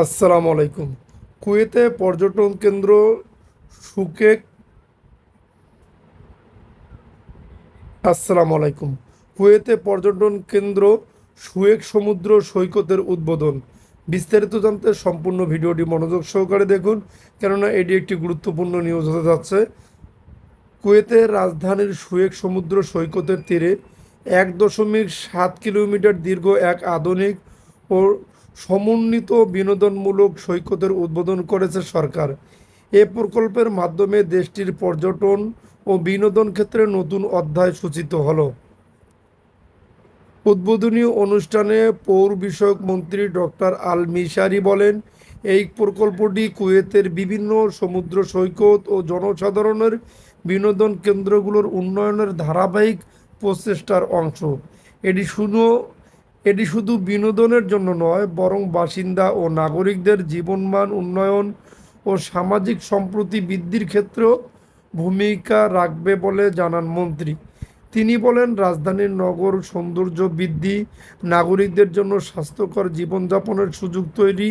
আসসালামু আলাইকুম। কুয়েতে পর্যটন কেন্দ্র সুকেক আসসালামু আলাইকুম। কুয়েতে পর্যটন কেন্দ্র সুয়েক সমুদ্র সৈকতের উদ্বোধন। বিস্তারিত জানতে সম্পূর্ণ ভিডিওটি মনোযোগ সহকারে দেখুন, কেননা এটি একটি গুরুত্বপূর্ণ নিউজ হতে যাচ্ছে। কুয়েতের রাজধানীর সুয়েক সমুদ্র সৈকতের তীরে এক দশমিক সাত কিলোমিটার দীর্ঘ এক আধুনিক ও সমন্বিত বিনোদনমূলক সৈকতের উদ্বোধন করেছে সরকার। এ প্রকল্পের মাধ্যমে দেশটির পর্যটন ও বিনোদন ক্ষেত্রে নতুন অধ্যায় সূচিত হল। উদ্বোধনী অনুষ্ঠানে পৌর বিষয়ক মন্ত্রী ডক্টর আল মিশারি বলেন, এই প্রকল্পটি কুয়েতের বিভিন্ন সমুদ্র সৈকত ও জনসাধারণের বিনোদন কেন্দ্রগুলোর উন্নয়নের ধারাবাহিক প্রচেষ্টার অংশ। এটি শুধু এটি শুধু বিনোদনের জন্য নয়, বরং বাসিন্দা ও নাগরিকদের জীবনমান উন্নয়ন ও সামাজিক সম্প্রতি বৃদ্ধির ক্ষেত্রেও ভূমিকা রাখবে বলে জানান মন্ত্রী। তিনি বলেন, রাজধানীর নগর সৌন্দর্য বৃদ্ধি, নাগরিকদের জন্য স্বাস্থ্যকর জীবনযাপনের সুযোগ তৈরি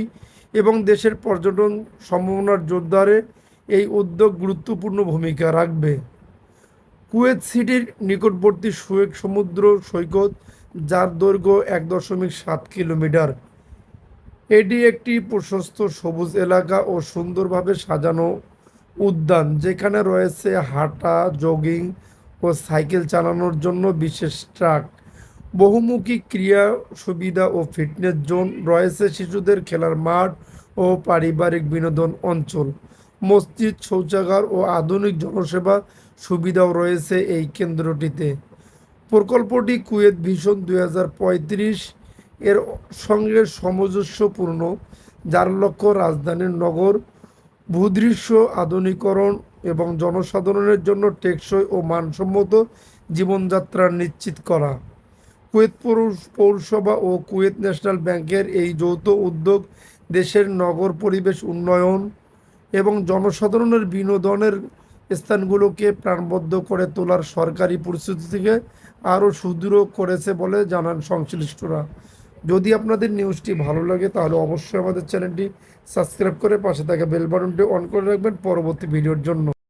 এবং দেশের পর্যটন সম্ভাবনার জোরদারে এই উদ্যোগ গুরুত্বপূর্ণ ভূমিকা রাখবে। কুয়েত সিটির নিকটবর্তী সুয়েক সমুদ্র সৈকত যার দৈর্ঘ্য এক দশমিক সাত কিলোমিটার। এটি একটি প্রশস্ত সবুজ এলাকা ও সুন্দরভাবে সাজানো উদ্যান, যেখানে রয়েছে হাঁটা জগিং ও সাইকেল চালানোর জন্য বিশেষ ট্রাক। বহুমুখী ক্রিয়া সুবিধা ও ফিটনেস জোন রয়েছে শিশুদের খেলার মাঠ ও পারিবারিক বিনোদন অঞ্চল। মসজিদ, শৌচাগার ও আধুনিক জনসেবা সুবিধাও রয়েছে এই কেন্দ্রটিতে। প্রকল্পটি কুয়েত ভিশন দু হাজার পঁয়ত্রিশ এর সঙ্গে সামঞ্জস্যপূর্ণ, যার লক্ষ্য রাজধানীর নগর, ভূদৃশ্য আধুনিকরণ এবং জনসাধারণের জন্য টেকসই ও মানসম্মত জীবনযাত্রা নিশ্চিত করা। কুয়েত পৌর- পৌরসভা ও কুয়েত ন্যাশনাল ব্যাংকের এই যৌথ উদ্যোগ দেশের নগর পরিবেশ উন্নয়ন এবং জনসাধারণের বিনোদনের স্থানগুলোকে প্রাণবদ্ধ করে তোলার সরকারি পরিস্থিতি থেকে আরও সুদৃঢ় করেছে বলে জানান সংশ্লিষ্টরা। যদি আপনাদের নিউজটি ভালো লাগে, তাহলে অবশ্যই আমাদের চ্যানেলটি সাবস্ক্রাইব করে পাশে থাকা বেল বাটনটি অন করে রাখবেন পরবর্তী ভিডিওর জন্য।